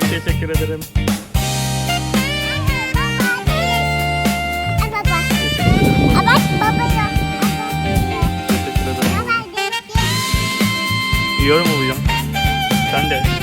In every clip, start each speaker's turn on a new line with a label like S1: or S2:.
S1: Çok teşekkür ederim. Teşekkür ederim. Yiyorum
S2: uyuyorum. Sen de.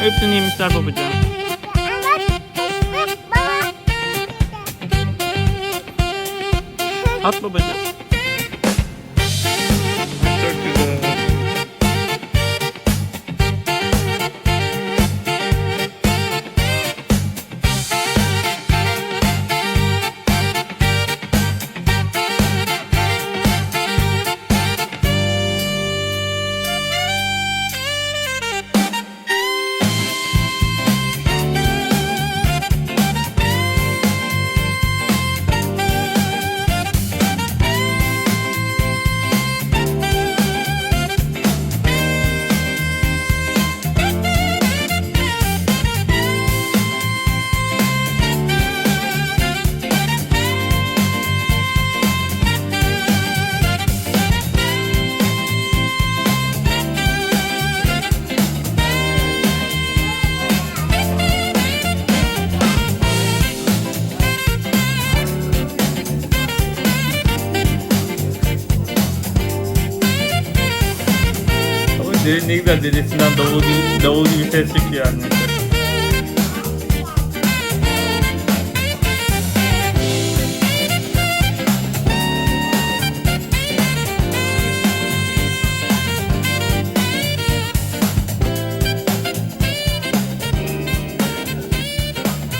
S1: Hepsini yemişler babacığım. At babacığım. Derin ne güzel dedesinden davul gibi, davul gibi ses çıkıyor annesi.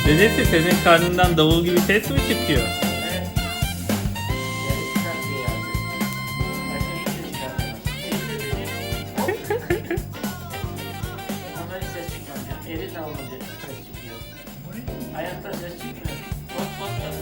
S1: Dedesi senin karnından davul gibi ses mi
S3: çıkıyor? Hayatta ses çıkmıyor. Bak bak bak.